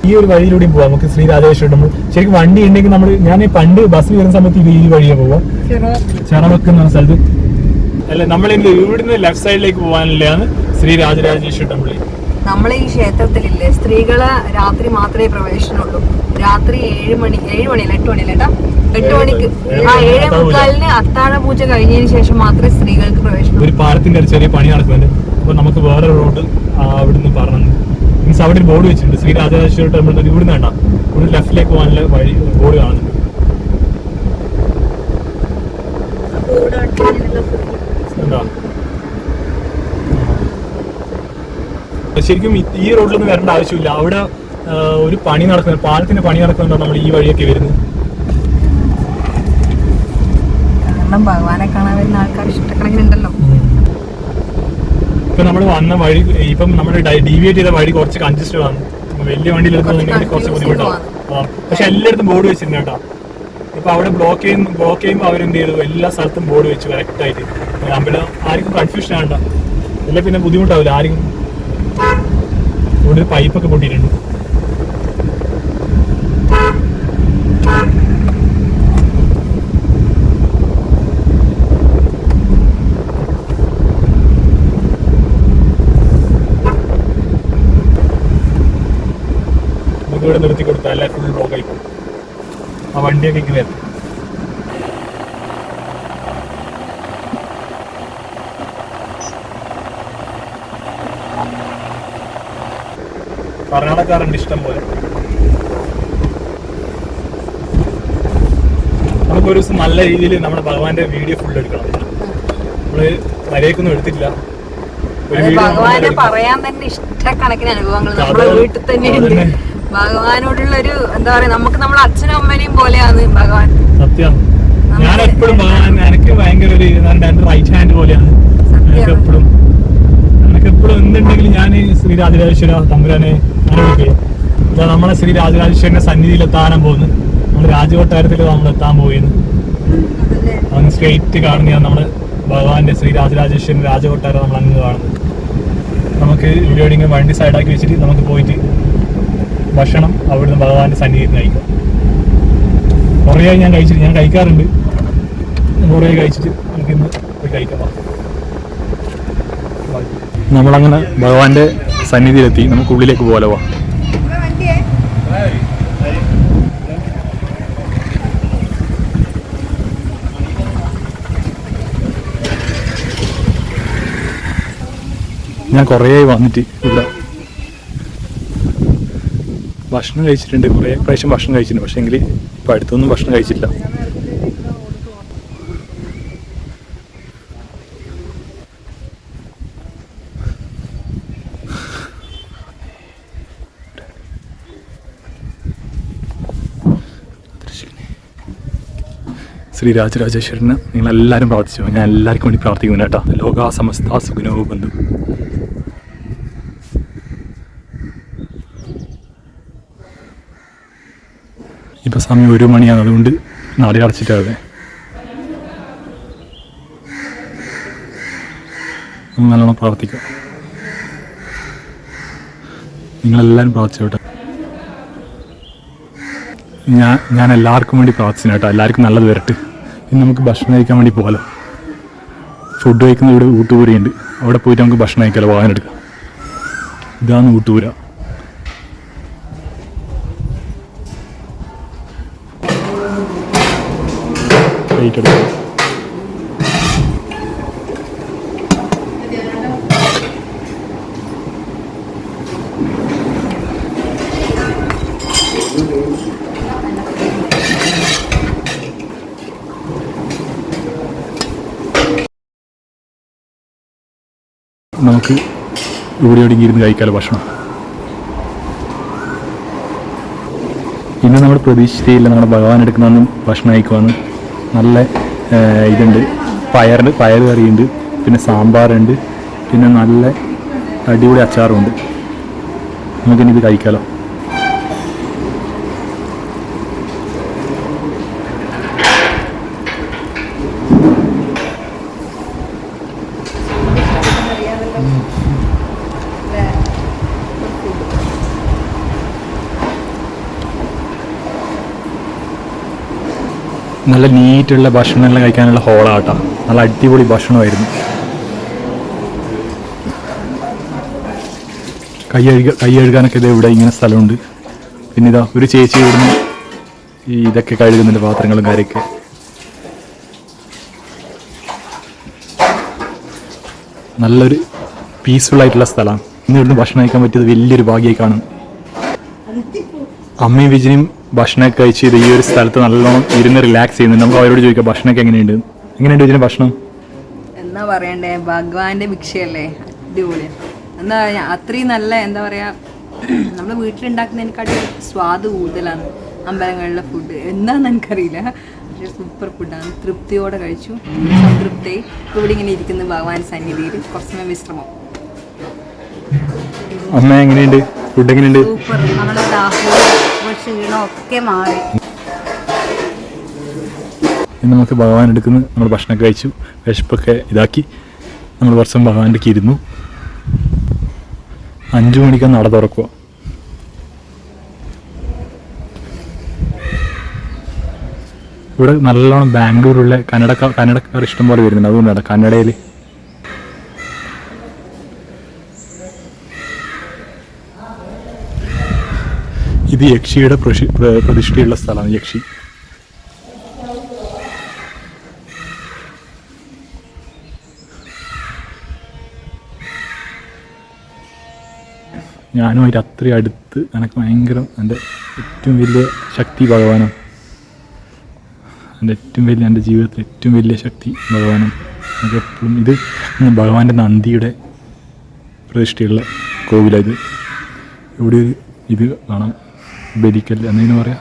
ഈ ഒരു വഴിയിലൂടെ പോവാം. നമുക്ക് ശ്രീ നമ്മൾ ശരിക്കും വണ്ടി ഉണ്ടെങ്കിൽ നമ്മൾ ഞാൻ പണ്ട് ബസ് വരുന്ന സമയത്ത് ഇത് ഈ വഴിയെ പോവാം ചെറവക്ക് എന്ന സ്ഥലത്ത്. അല്ല നമ്മൾ ഇന്ന് ഇവിടുന്ന് ലെഫ്റ്റ് സൈഡിലേക്ക് പോകാനുള്ളതാണ് ശ്രീ രാജരാജേശ്വര ടെമ്പിൾ നമ്മളെ ഈ ക്ഷേത്രത്തിലില്ലേ സ്ത്രീകൾ രാത്രി മാത്രമേ പ്രവേശനമുള്ളൂ രാത്രി ഏഴ് മണി ഏഴ് മണിയല്ല? എട്ട് മണിയല്ല കേട്ടോ എട്ട് മണിക്ക്. ആ ഏഴ് മുക്കാലിന് അത്താഴ പൂജ കഴിഞ്ഞതിന് ശേഷം മാത്രമേ സ്ത്രീകൾക്ക് പ്രവേശനം ഒരു പാലത്തിന്റെ ഒരു ചെറിയ പണി നടക്കുന്നുണ്ട്. അപ്പൊ നമുക്ക് വേറെ റോഡ് അവിടുന്ന് പറഞ്ഞു മീൻസ് അവിടെ ഒരു ബോർഡ് വെച്ചിട്ടുണ്ട്. ശ്രീ രാജരാജേശ്വര ടെമ്പിൾ ഇവിടെ ഇവിടുന്ന് വേണ്ട. ഇവിടെ ലെഫ്റ്റിലേക്ക് പോകാനുള്ള വഴി ബോർഡ് കാണുന്നുണ്ട്. ശരിക്കും ഈ- റോഡിലൊന്നും വരേണ്ട ആവശ്യമില്ല. അവിടെ ഒരു പണി നടക്കുന്നത് പാലത്തിന്റെ പണി നടക്കുന്നുണ്ടോ നമ്മൾ ഈ വഴിയൊക്കെ വരുന്നത്. ഭഗവാനെ കാണാൻ വരുന്ന ആൾക്കാർ ഇഷ്ടക്കണക്കിനുണ്ടല്ലോ ഇപ്പൊ നമ്മൾ വന്ന വഴി ഇപ്പം നമ്മൾ ഡീവിയേറ്റ് ചെയ്ത വഴി കുറച്ച് കൺജസ്റ്റഡ് ആണ്. വലിയ വണ്ടിയിൽ എടുക്കുന്നുണ്ടെങ്കിൽ കുറച്ച് ബുദ്ധിമുട്ടാണ് പക്ഷെ എല്ലായിടത്തും ബോർഡ് വെച്ചിട്ടുണ്ട് കേട്ടോ. ഇപ്പൊ അവിടെ ബ്ലോക്ക് ചെയ്യുന്ന ബ്ലോക്ക് ചെയ്യുമ്പോൾ അവരെന്ത് ചെയ്തു? എല്ലാ സ്ഥലത്തും ബോർഡ് വെച്ച് കറക്റ്റ് ആയിട്ട്. അമ്പലം ആർക്കും കൺഫ്യൂഷൻ ആണ്ട അല്ലെ പിന്നെ ബുദ്ധിമുട്ടാവില്ല. ആരും ഇവിടെ പൈപ്പൊക്കെ പൊട്ടിയിട്ടുണ്ട് നമുക്ക് ഇവിടെ നിർത്തി കൊടുത്താൽ അല്ലെ? ഫുൾ ബ്ലോക്കായി പോകും. ആ വണ്ടിയൊക്കെ ഇങ്ങനെ കർണാടകക്കാരുണ്ട് ഇഷ്ടം പോലെ. നമുക്ക് ഒരു ദിവസം നല്ല രീതിയിൽ നമ്മുടെ ഭഗവാന്റെ വീഡിയോ ഫുൾ എടുക്കണം. നമ്മൾ മര്യാദക്കൊന്നും എടുത്തില്ല ഭഗവാനെ പറയാൻ തന്നെ ഇഷ്ടക്കണക്കിന് അനുഭവങ്ങൾ നമ്മുടെ വീട്ടിൽ തന്നെ. ഭഗവാനോടുള്ള ഒരു എന്താ പറയാ നമുക്ക് നമ്മളെ അച്ഛനും അമ്മനെയും പോലെയാണ് ഭഗവാൻ. സത്യം. ഞാൻ എപ്പോഴും എനിക്ക് ഭയങ്കര ഒരു റൈറ്റ് ഹാൻഡ് പോലെയാണ്. എനിക്ക് എപ്പോഴും എനിക്ക് എപ്പോഴും എന്തുണ്ടെങ്കിലും ഞാൻ ശ്രീ രാജരാജേശ്വര തമ്പുരാനെ അങ്ങനെ വിളിക്കുകയും നമ്മളെ ശ്രീ രാജരാജേശ്വരന്റെ സന്നിധിയിൽ എത്താനും പോകുന്നു നമ്മൾ രാജകൊട്ടാരത്തിൽ നമ്മൾ എത്താൻ പോയിരുന്നു അങ്ങ് സ്ട്രെയിറ്റ് കാണുന്നതാണ് നമ്മൾ ഭഗവാന്റെ ശ്രീ രാജരാജേശ്വരൻ രാജകൊട്ടാരം നമ്മൾ അങ്ങ് കാണുന്നത്. നമുക്ക് ഇവിടെ വണ്ടി സൈഡാക്കി വെച്ചിട്ട് നമുക്ക് പോയിട്ട് ഭക്ഷണം അവിടുന്ന് ഭഗവാന്റെ സന്നിധിയിൽ കഴിക്കാം. കുറേ ഞാൻ കഴിച്ചിട്ട് ഞാൻ കഴിക്കാറുണ്ട്. കുറേ കഴിച്ചിട്ട് നമുക്ക് ഇന്ന് പോയി കഴിക്കാം. നമ്മളങ്ങനെ ഭഗവാന്റെ സന്നിധിയിലെത്തി. നമുക്ക് ഉള്ളിലേക്ക് പോലെ പോവാം ഞാൻ കുറേ വന്നിട്ട് ഇവിടെ ഭക്ഷണം കഴിച്ചിട്ടുണ്ട്. കുറേ പ്രാവശ്യം ഭക്ഷണം കഴിച്ചിട്ടുണ്ട്. പക്ഷേ എങ്കിൽ ഇപ്പം അടുത്തൊന്നും ഭക്ഷണം കഴിച്ചിട്ടില്ല. ശ്രീ രാജരാജേശ്വരന് നിങ്ങൾ എല്ലാവരും പ്രാർത്ഥിച്ചു. ഞാൻ എല്ലാവർക്കും വേണ്ടി പ്രാർത്ഥിക്കുന്നു കേട്ടോ. ലോകാസമസ്ത സുഖനോ ബന്ധു. ഇപ്പൊ സമയം ഒരു മണിയാണ് അതുകൊണ്ട് നാടി അടച്ചിട്ടാവേ നമുക്ക് നല്ലോണം പ്രാർത്ഥിക്കാം. നിങ്ങളെല്ലാവരും പ്രാർത്ഥിച്ചോട്ടെ. ഞാൻ ഞാൻ എല്ലാവർക്കും വേണ്ടി പ്രാർത്ഥിച്ചു കേട്ടോ. എല്ലാവർക്കും നല്ലത് വരട്ടെ. ഇനി നമുക്ക് ഭക്ഷണം കഴിക്കാൻ വേണ്ടി പോകാലോ. ഫുഡ് കഴിക്കുന്ന ഇവിടെ ഊട്ടുപൂരയുണ്ട്. അവിടെ പോയിട്ട് നമുക്ക് ഭക്ഷണം കഴിക്കാമല്ലോ വാഹനം എടുക്കാം. ഇതാണ് ഊട്ടുപൂര. പ്ലേറ്റ് എടുക്കാം നമുക്ക് ഇവിടെ എവിടെയെങ്കിലും ഇരുന്ന് കഴിക്കാമല്ലോ ഭക്ഷണം. ഇന്ന് നമ്മൾ പ്രതീക്ഷിച്ചില്ല നമ്മുടെ ഭഗവാൻ എടുക്കുന്ന ഭക്ഷണം കഴിക്കുവാന്ന് നല്ല ഇതുണ്ട്. പയറുണ്ട് പയർ കറിയുണ്ട് പിന്നെ സാമ്പാറുണ്ട് പിന്നെ നല്ല അടിപൊളി അച്ചാറുണ്ട്. നമുക്കിനി ഇത് കഴിക്കാമല്ലോ നല്ല നീറ്റുള്ള ഭക്ഷണം എല്ലാം കഴിക്കാനുള്ള ഹോളാട്ടോ. നല്ല അടിപൊളി ഭക്ഷണമായിരുന്നു. കൈ കഴുക കൈ കഴുകാനൊക്കെ ഇത് ഇവിടെ ഇങ്ങനെ സ്ഥലമുണ്ട്. പിന്നെ ഇതാ ഒരു ചേച്ചി ഇവിടുന്ന് ഈ ഇതൊക്കെ കഴുകുന്നുണ്ട് പാത്രങ്ങളും കാര്യമൊക്കെ. നല്ലൊരു പീസ്ഫുൾ ആയിട്ടുള്ള സ്ഥലമാണ്. ഇന്ന് ഇവിടുന്ന് ഭക്ഷണം കഴിക്കാൻ പറ്റിയത് വലിയൊരു ഭാഗ്യമായി കാണും. അമ്മയും വിജനും ഭക്ഷണമൊക്കെ കഴിച്ച് ഇത് ഈ ഒരു സ്ഥലത്ത് നല്ലോണം ഇരുന്ന് റിലാക്സ് ചെയ്യുന്നുണ്ട്. നമുക്ക് അവരോട് ചോദിക്കാം ഭക്ഷണമൊക്കെ എങ്ങനെയുണ്ട്? എങ്ങനെയുണ്ട് ഇതിന് ഭക്ഷണം? എന്നാ പറയണ്ടേ? ഭഗവാന്റെ ഭിക്ഷയല്ലേ? അടിപൊളി എന്താ പറയാ അത്രയും നല്ല എന്താ പറയാ നമ്മൾ വീട്ടിലുണ്ടാക്കുന്നതിനെക്കാട്ടി സ്വാദ് കൂടുതലാണ് അമ്പലങ്ങളിലെ ഫുഡ് എന്താന്ന് എനിക്കറിയില്ല. പക്ഷേ സൂപ്പർ ഫുഡാണ് തൃപ്തിയോടെ കഴിച്ചു. സംതൃപ്തി ഇവിടെ ഇങ്ങനെ ഇരിക്കുന്ന ഭഗവാൻ സന്നിധിയിൽ. കുറച്ച് സമയം വിശ്രമം. അമ്മ എങ്ങനെയുണ്ട്? ഫുഡ് എങ്ങനെയുണ്ട്? സൂപ്പർ നമ്മളെ ദാഹവും ക്ഷീണവും ഒക്കെ മാറി നമുക്ക് ഭഗവാൻ എടുക്കുന്ന നമ്മൾ ഭക്ഷണം കഴിച്ചു വിശപ്പൊക്കെ ഇതാക്കി. നമ്മൾ വർഷം ഭഗവാന്റെ ഇരുന്നു. അഞ്ചു മണിക്ക് നട തുറക്കുക ഇവിടെ നല്ലോണം ബാംഗ്ലൂരുള്ള കന്നഡക്കാർ കന്നഡക്കാർ ഇഷ്ടം പോലെ വരുന്നുണ്ട്. അതുകൊണ്ടാണ് കന്നഡയിൽ യക്ഷിയുടെ പ്രതിഷ്ഠയുള്ള സ്ഥലമാണ് യക്ഷി. ഞാനും അതിന്റെ അത്രയും അടുത്ത് എനിക്ക് ഭയങ്കര എന്റെ ഏറ്റവും വലിയ ശക്തി ഭഗവാനാണ് എന്റെ ഏറ്റവും വലിയ എന്റെ ജീവിതത്തിൽ ഏറ്റവും വലിയ ശക്തി ഭഗവാനാണ് എനിക്ക് എപ്പോഴും ഇത് ഭഗവാന്റെ നന്ദിയുടെ പ്രതിഷ്ഠയുള്ള കോവിലാണ് ഇത്. ഇവിടെ ഒരു ഇത് കാണാം. ബലിക്കല്ല് എന്തെങ്കിലും പറയാം.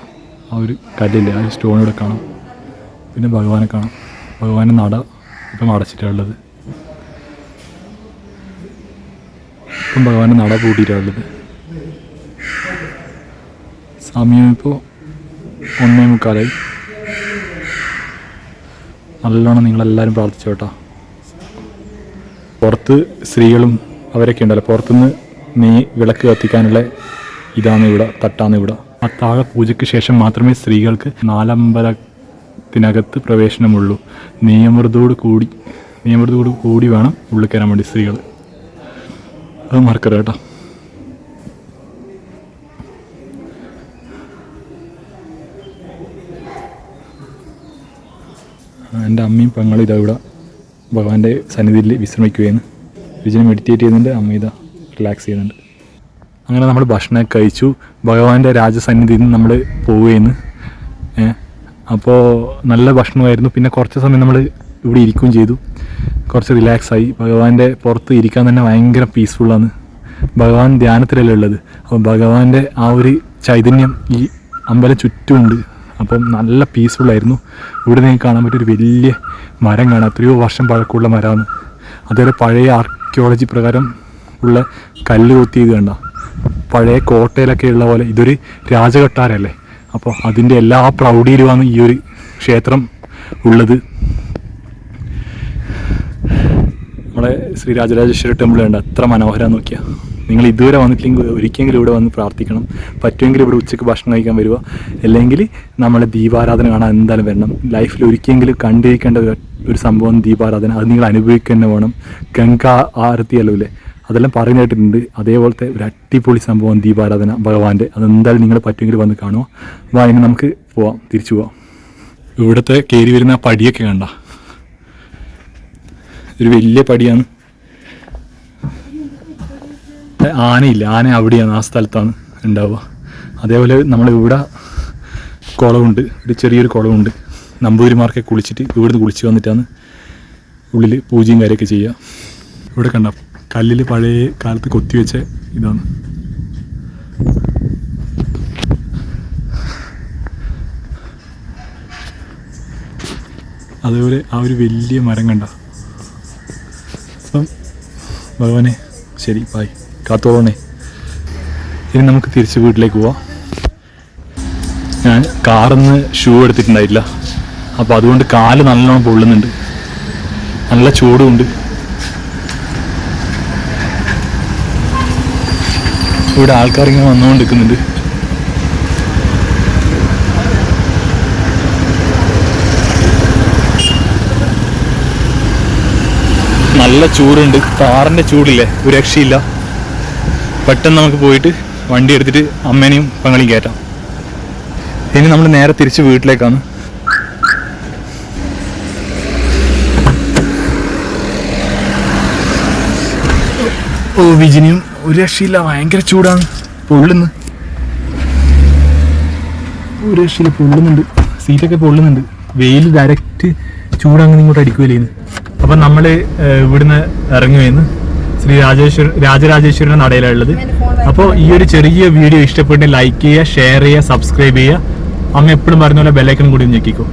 ആ ഒരു കല്ലില്ലേ ആ ഒരു സ്റ്റോൺ ഇവിടെ കാണാം. പിന്നെ ഭഗവാനെ കാണാം. ഭഗവാന്റെ നട ഇപ്പം അടച്ചിട്ടുള്ളത് ഇപ്പം ഭഗവാന്റെ നട പൂട്ടിയിട്ടുള്ളത് സമയം ഇപ്പോൾ ഒന്നേ മുക്കാലായി. നല്ലോണം നിങ്ങളെല്ലാവരും പ്രാർത്ഥിച്ചു കേട്ടോ. പുറത്ത് സ്ത്രീകളും അവരൊക്കെ ഉണ്ടല്ലോ. പുറത്തുനിന്ന് നീ വിളക്ക് കത്തിക്കാനുള്ള ഇതാണ് ഇവിടെ തട്ടാണ് ഇവിടെ. അത്താഴ പൂജയ്ക്ക് ശേഷം മാത്രമേ സ്ത്രീകൾക്ക് നാലമ്പലത്തിനകത്ത് പ്രവേശനമുള്ളൂ. നിയമൃതോട് കൂടി നിയമൃതോട് കൂടി വേണം ഉള്ളിൽ കയറാൻ വേണ്ടി സ്ത്രീകൾ. അത് മറക്കരുത് കേട്ടോ. എന്റെ അമ്മയും പെങ്ങളും ഇതാ ഇവിടെ. ഭഗവാന്റെ സന്നിധിയിൽ വിശ്രമിക്കുകയാണ്. വിജയൻ മെഡിറ്റേറ്റ് ചെയ്യുന്നുണ്ട്. അമ്മ ഇതാ റിലാക്സ് ചെയ്യുന്നുണ്ട്. അങ്ങനെ നമ്മൾ ഭക്ഷണമൊക്കെ കഴിച്ചു. ഭഗവാന്റെ രാജസന്നിധിയിൽ നിന്ന് നമ്മൾ പോവുകയെന്ന് അപ്പോൾ നല്ല ഭക്ഷണമായിരുന്നു. പിന്നെ കുറച്ച് സമയം നമ്മൾ ഇവിടെ ഇരിക്കുകയും ചെയ്തു. കുറച്ച് റിലാക്സ് ആയി. ഭഗവാന്റെ പുറത്ത് ഇരിക്കാൻ തന്നെ ഭയങ്കര പീസ്ഫുള്ളാണ് ഭഗവാൻ ധ്യാനത്തിലല്ലേ ഉള്ളത്. അപ്പോൾ ഭഗവാന്റെ ആ ഒരു ചൈതന്യം ഈ അമ്പലം ചുറ്റുമുണ്ട്. അപ്പം നല്ല പീസ്ഫുള്ളായിരുന്നു ഇവിടെ നിങ്ങൾക്ക് കാണാൻ പറ്റിയ ഒരു വലിയ മരം കാണാം. എത്രയോ വർഷം പഴക്കമുള്ള മരമാണ്. അതുപോലെ പഴയ ആർക്കിയോളജി പ്രകാരം ഉള്ള കല്ല് കൊത്തിയത് കണ്ട? പഴയ കോട്ടയിലൊക്കെ ഉള്ള പോലെ ഇതൊരു രാജകൊട്ടാരല്ലേ? അപ്പോൾ അതിന്റെ എല്ലാ പ്രൗഢിയിലുമാണ് ഈ ഒരു ക്ഷേത്രം ഉള്ളത്. നമ്മളെ ശ്രീ രാജരാജേശ്വര ടെമ്പിൾ ഉണ്ട് അത്ര മനോഹരം നോക്കിയ. നിങ്ങൾ ഇതുവരെ വന്നിട്ടില്ലെങ്കിൽ ഒരിക്കലെങ്കിലും ഇവിടെ വന്ന് പ്രാർത്ഥിക്കണം. പറ്റുമെങ്കിൽ ഇവിടെ ഉച്ചയ്ക്ക് ഭക്ഷണം കഴിക്കാൻ വരിക അല്ലെങ്കിൽ നമ്മളെ ദീപാരാധന കാണാൻ എന്തായാലും വരണം. ലൈഫിൽ ഒരിക്കലെങ്കിലും കണ്ടിരിക്കേണ്ട ഒരു സംഭവം ദീപാരാധന. അത് നിങ്ങൾ അനുഭവിക്കുക തന്നെ വേണം. ഗംഗാ ആരത്തിയല്ലോ ഇല്ലേ അതെല്ലാം പറഞ്ഞു കേട്ടിട്ടുണ്ട് അതേപോലത്തെ ഒരു അടിപൊളി സംഭവം ദീപാരാധന ഭഗവാന്റെ. അതെന്തായാലും നിങ്ങൾ പറ്റുമെങ്കിൽ വന്ന് കാണുക. അപ്പോൾ അതിന് നമുക്ക് പോവാം. തിരിച്ചു പോവാം. ഇവിടുത്തെ കയറി വരുന്ന പടിയൊക്കെ കണ്ട. ഒരു വലിയ പടിയാണ്. ആനയില്ല. ആന അവിടെയാണ് ആ സ്ഥലത്താണ് ഉണ്ടാവുക. അതേപോലെ നമ്മളിവിടെ കുളമുണ്ട്. ഒരു ചെറിയൊരു കുളമുണ്ട്. നമ്പൂരിമാർക്കെ കുളിച്ചിട്ട് ഇവിടുന്ന് കുളിച്ച് വന്നിട്ടാണ് ഉള്ളിൽ പൂജയും കാര്യമൊക്കെ ചെയ്യുക. ഇവിടെ കണ്ട. കല്ലിൽ പഴയ കാലത്ത് കൊത്തിവെച്ച ഇതാണ്. അതേപോലെ ആ ഒരു വലിയ മരം കണ്ട. അപ്പം ഭഗവാനെ ശരി ബായ് കാത്തോളണേ. ഇനി നമുക്ക് തിരിച്ച് വീട്ടിലേക്ക് പോവാം. ഞാൻ കാറിന്ന് ഷൂ എടുത്തിട്ടുണ്ടായില്ല അപ്പോൾ അതുകൊണ്ട് കാൽ നല്ലോണം പൊള്ളുന്നുണ്ട്. നല്ല ചൂടുമുണ്ട് ഇവിടെ ആൾക്കാർ ഇങ്ങനെ വന്നുകൊണ്ടിരിക്കുന്നുണ്ട്. നല്ല ചൂടുണ്ട്. കാറിന്റെ ചൂടില്ലേ? ഒരു രക്ഷയില്ല. പെട്ടെന്ന് നമുക്ക് പോയിട്ട് വണ്ടി എടുത്തിട്ട് അമ്മേനെയും പങ്ങളിയും കയറ്റാം. ഇനി നമ്മൾ നേരെ തിരിച്ച് വീട്ടിലേക്കാണ്. ഓ വിജിനിയും ഒരു രക്ഷയില്ല ഭയങ്കര ചൂടാണ്. പൊള്ളുന്നു. ഒരു രക്ഷയില്ല പൊള്ളുന്നുണ്ട്. സീറ്റൊക്കെ പൊള്ളുന്നുണ്ട്. വെയിൽ ഡയറക്റ്റ് ചൂടങ്ങനെ ഇങ്ങോട്ട് അടിക്കുകയില്ലേന്ന് അപ്പം നമ്മൾ ഇവിടുന്ന് ഇറങ്ങുകയെന്ന് ശ്രീ രാജേശ്വര രാജരാജേശ്വരന്റെ നടയിലാണ് ഉള്ളത്. അപ്പോൾ ഈ ഒരു ചെറിയ വീഡിയോ ഇഷ്ടപ്പെട്ട് ലൈക്ക് ചെയ്യുക ഷെയർ ചെയ്യുക സബ്സ്ക്രൈബ് ചെയ്യുക. അമ്മ എപ്പോഴും പറഞ്ഞ പോലെ ബെല്ലൈക്കൺ കൂടി ഞെക്കിക്കോ.